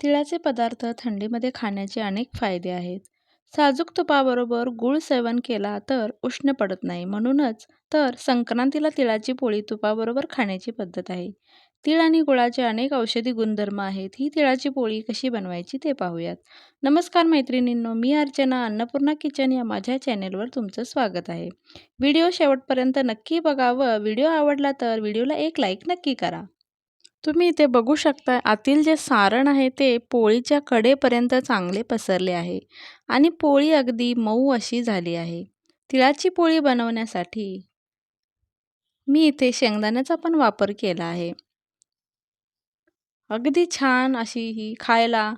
तिळाचे पदार्थ थंडीमध्ये खाण्याचे अनेक फायदे आहेत. साजूक तुपाबरोबर गूळ सेवन केला तर उष्ण पडत नाही. म्हणूनच तर संक्रांतीला तिळाची पोळी तुपाबरोबर खाण्याची पद्धत आहे. तीळ आणि गुळाचे अनेक औषधी गुणधर्म आहेत. ही तिळाची पोळी कशी बनवायची ते पाहूयात. नमस्कार मैत्रिणींनो मी अर्चना अन्नपूर्णा किचन या माझ्या चॅनेलवर तुमचं स्वागत आहे. व्हिडिओ शेवटपर्यंत नक्की बघा व व्हिडिओ आवडला तर व्हिडिओला एक लाईक नक्की करा. तुम्ही इथे बघू शकता आतील जे सारण आहे ते पोळीच्या कडेपर्यंत चांगले पसरले आहे आणि पोळी अगदी मऊ अशी झाली आहे. तिळाची पोळी बनवण्यासाठी मी इथे शेंगदाण्याचा पण वापर केला आहे. अगदी छान अशी ही खायला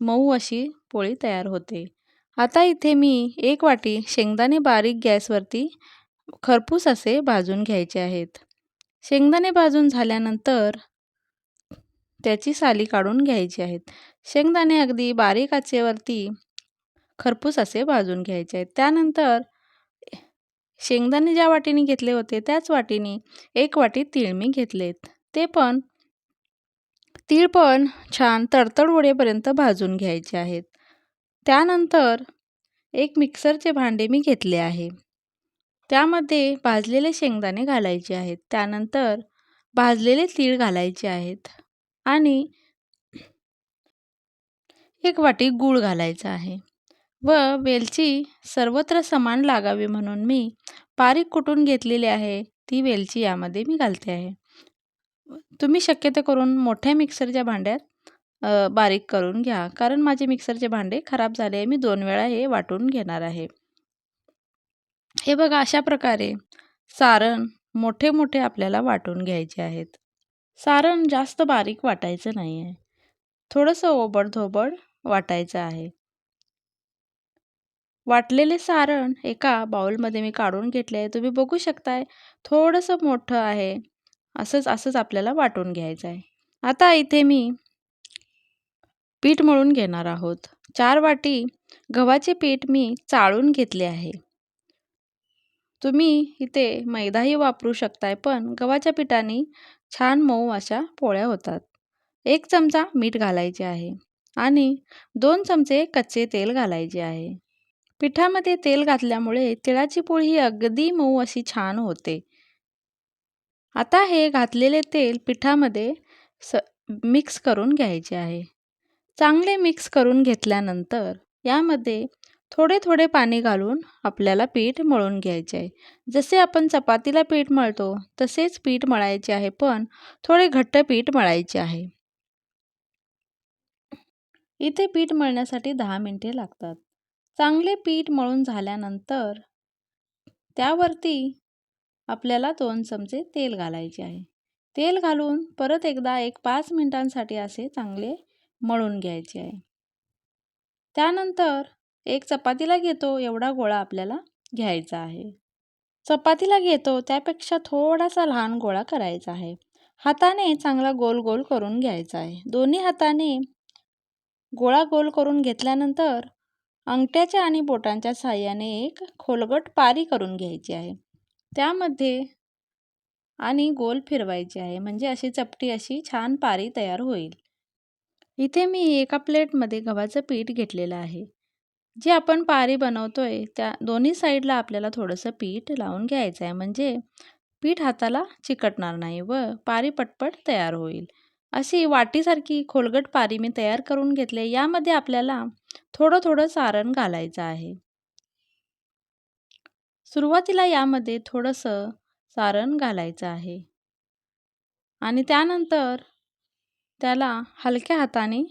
मऊ अशी पोळी तयार होते. आता इथे मी एक वाटी शेंगदाणे बारीक गॅसवरती खरपूस असे भाजून घ्यायचे आहेत. शेंगदाणे भाजून झाल्यानंतर त्याची साली काढून घ्यायची आहेत. शेंगदाणे अगदी बारीक आचेवरती खरपूस असे भाजून घ्यायचे आहेत. त्यानंतर शेंगदाणे ज्या वाटीने घेतले होते त्याच वाटीने एक वाटी तीळ मी घेतलेत ते पण तीळ पण छान तडतड उडेपर्यंत भाजून घ्यायचे आहेत. त्यानंतर एक मिक्सरचे भांडे मी घेतले आहे. त्यामध्ये भाजलेले शेंगदाणे घालायचे आहेत. त्यानंतर भाजलेले तीळ घालायचे आहेत आणि एक वाटी गूळ घालायचा आहे. व वेलची सर्वत्र समान लागावी म्हणून मी बारीक कुटून घेतलेली आहे. ती वेलची यामध्ये मी घालते आहे. तुम्ही शक्यतो करून मोठ्या मिक्सरच्या भांड्यात बारीक करून घ्या. कारण माझे मिक्सरचे भांडे खराब झाले आहे. मी दोन वेळा हे वाटून घेणार आहे. हे बघा अशा प्रकारे सारण मोठे मोठे आपल्याला वाटून घ्यायचे आहेत. सारण जास्त बारीक वाटायचं नाही आहे थोडंसं ओबडधोबड वाटायचं आहे. वाटलेले सारण एका बाउलमध्ये मी काढून घेतले आहे. तुम्ही बघू शकताय थोडंसं मोठं आहे. असंच असंच आपल्याला वाटून घ्यायचं आहे. आता इथे मी पीठ मळून घेणार आहोत. चार वाटी गव्हाचे पीठ मी चाळून घेतले आहे. तुम्ही इथे मैदाही वापरू शकताय पण गव्हाच्या पिठाने छान मऊ अशा पोळ्या होतात. एक चमचा मीठ घालायचे आहे आणि दोन चमचे कच्चे तेल घालायचे आहे. पिठामध्ये तेल घातल्यामुळे तिळाची पोळी ही अगदी मऊ अशी छान होते. आता हे घातलेले तेल पिठामध्ये स मिक्स करून घ्यायचे आहे. चांगले मिक्स करून घेतल्यानंतर यामध्ये थोडे थोडे पाणी घालून आपल्याला पीठ मळून घ्यायचे आहे. जसे आपण चपातीला पीठ मळतो तसेच पीठ मळायचे आहे पण थोडे घट्ट पीठ मळायचे आहे. इथे पीठ मळण्यासाठी दहा मिनटे लागतात. चांगले पीठ मळून झाल्यानंतर त्यावरती आपल्याला दोन चमचे तेल घालायचे आहे. तेल घालून परत एकदा एक पाच मिनिटांसाठी असे चांगले मळून घ्यायचे आहे. त्यानंतर एक चपातीला घेतो एवढा गोळा आपल्याला घ्यायचा आहे. चपातीला घेतो त्यापेक्षा थोडासा लहान गोळा करायचा आहे. हाताने चांगला गोल गोल करून घ्यायचा आहे. दोन्ही हाताने गोळा गोल करून घेतल्यानंतर अंगठ्याच्या आणि बोटांच्या साह्याने एक खोलगट पारी करून घ्यायची आहे. त्यामध्ये आणि गोल फिरवायची आहे. म्हणजे अशी चपटी अशी छान पारी तयार होईल. इथे मी एका प्लेटमध्ये गव्हाचं पीठ घेतलेलं आहे. जे आपण पारी बनवतोय त्या दोन्ही साईडला आपल्याला थोडंसं पीठ लावून घ्यायचं आहे म्हणजे पीठ हाताला चिकटणार नाही व पारी पटपट तयार होईल. अशी वाटीसारखी खोलगट पारी मी तयार करून घेतले. यामध्ये आपल्याला थोडं थोडं सारण घालायचं आहे. सुरुवातीला यामध्ये थोडंसं सारण घालायचं आहे. आणि त्यानंतर त्याला हलक्या हाताने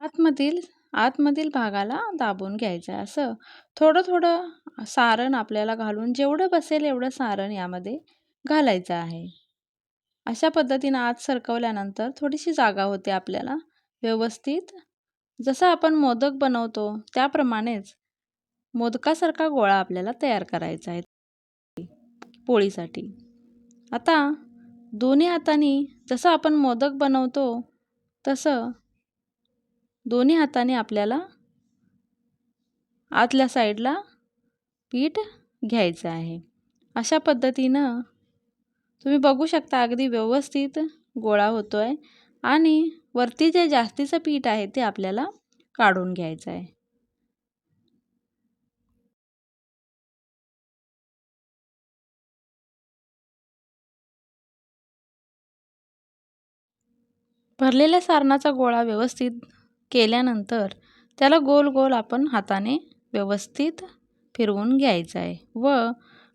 आतमधील आतमधील भागाला दाबून घ्यायचं आहे असं. थोडं थोडं सारण आपल्याला घालून जेवढं बसेल एवढं सारण यामध्ये घालायचं आहे. अशा पद्धतीनं आत सरकवल्यानंतर थोडीशी जागा होते आपल्याला. व्यवस्थित जसं आपण मोदक बनवतो त्याप्रमाणेच मोदकासारखा गोळा आपल्याला तयार करायचा आहे पोळीसाठी. आता दोन्ही हाताने जसं आपण मोदक बनवतो तसं दोन्ही हाताने आपल्याला आतल्या साईडला पीठ घ्यायचं आहे. अशा पद्धतीनं तुम्ही बघू शकता अगदी व्यवस्थित गोळा होतो आहे आणि वरती जे जास्तीचं पीठ आहे ते आपल्याला काढून घ्यायचं आहे. भरलेल्या सारणाचा गोळा व्यवस्थित केल्यानंतर त्याला गोल गोल आपण हाताने व्यवस्थित फिरवून घ्यायचं आहे व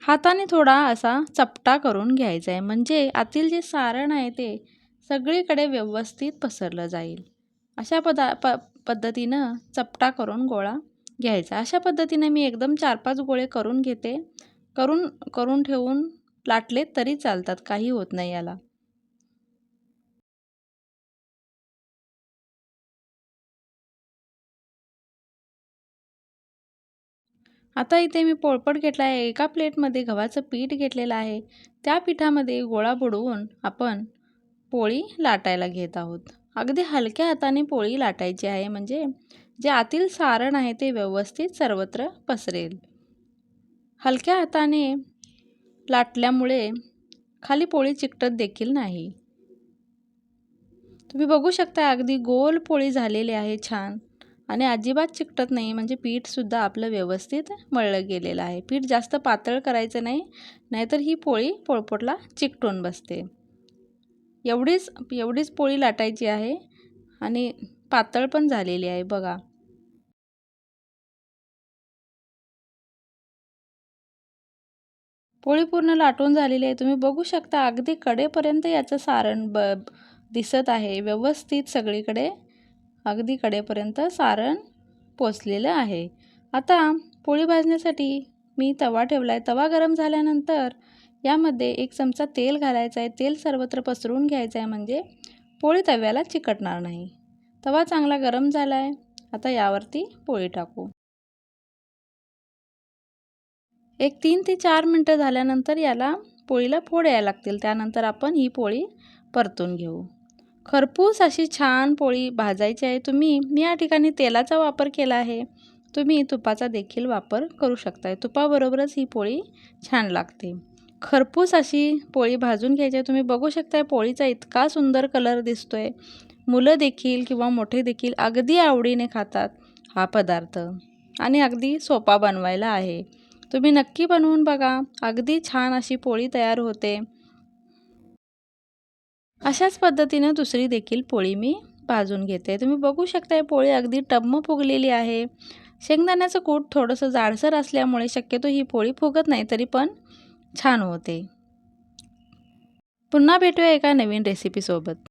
हाताने थोडा असा चपटा करून घ्यायचा आहे म्हणजे आतील जे सारण आहे ते सगळीकडे व्यवस्थित पसरलं जाईल. अशा पदा प पद्धतीनं चपटा करून गोळा घ्यायचा. अशा पद्धतीने मी एकदम चार पाच गोळे करून घेते. करून करून ठेवून लाटले तरी चालतात. काही होत नाही याला. आता इथे मी पोळपट घेतला आहे. एका प्लेटमध्ये गव्हाचं पीठ घेतलेलं आहे. त्या पिठामध्ये गोळा बुडवून आपण पोळी लाटायला घेत आहोत. अगदी हलक्या हाताने पोळी लाटायची आहे. म्हणजे जे आतील सारण आहे ते व्यवस्थित सर्वत्र पसरेल. हलक्या हाताने लाटल्यामुळे खाली पोळी चिकटत देखील नाही. तुम्ही बघू शकता अगदी गोल पोळी झालेली आहे छान. आणि अजिबात चिकटत नाही. म्हणजे पीठसुद्धा आपलं व्यवस्थित मळलं गेलेलं आहे. पीठ जास्त पातळ करायचं नाही नाहीतर ही पोळी पोळपोटला चिकटून बसते. एवढीच एवढीच पोळी लाटायची आहे आणि पातळ पण झालेली आहे बघा. पोळी पूर्ण लाटून झालेली आहे. तुम्ही बघू शकता अगदी कडेपर्यंत याचं सारण ब दिसत आहे. व्यवस्थित सगळीकडे अगदी कडेपर्यंत सारण पोचलेलं आहे. आता पोळी भाजण्यासाठी मी तवा ठेवला आहे तवा गरम झाल्यानंतर यामध्ये एक चमचा तेल घालायचं आहे तेल सर्वत्र पसरून घ्यायचं आहे म्हणजे पोळी तव्याला चिकटणार नाही. तवा चांगला गरम झाला आहे आता यावरती पोळी टाकू. एक तीन ते चार मिनटं झाल्यानंतर याला पोळीला फोड यायला लागतील. त्यानंतर आपण ही पोळी परतून घेऊ. खरपूस अशी छान पोळी भाजायची आहे तुम्ही. मी या ठिकाणी तेलाचा वापर केला आहे. तुम्ही तुपाचा देखील वापर करू शकताय. तुपाबरोबरच ही पोळी छान लागते. खरपूस अशी पोळी भाजून घ्यायची आहे. तुम्ही बघू शकताय पोळीचा इतका सुंदर कलर दिसतोय. मुलं देखील किंवा मोठे देखील अगदी आवडीने खातात हा पदार्थ. आणि अगदी सोपा बनवायला आहे. तुम्ही नक्की बनवून बघा. अगदी छान अशी पोळी तयार होते. अशाच पद्धतीनं दुसरी देखील पोळी मी भाजून घेते. तुम्ही बघू शकता पोळी अगदी टम्म फुगलेली आहे. शेंगदाण्याचं कूट थोडंसं जाडसर असल्यामुळे शक्यतो ही पोळी फुगत नाही तरी पण छान होते. पुन्हा भेटूया एका नवीन रेसिपीसोबत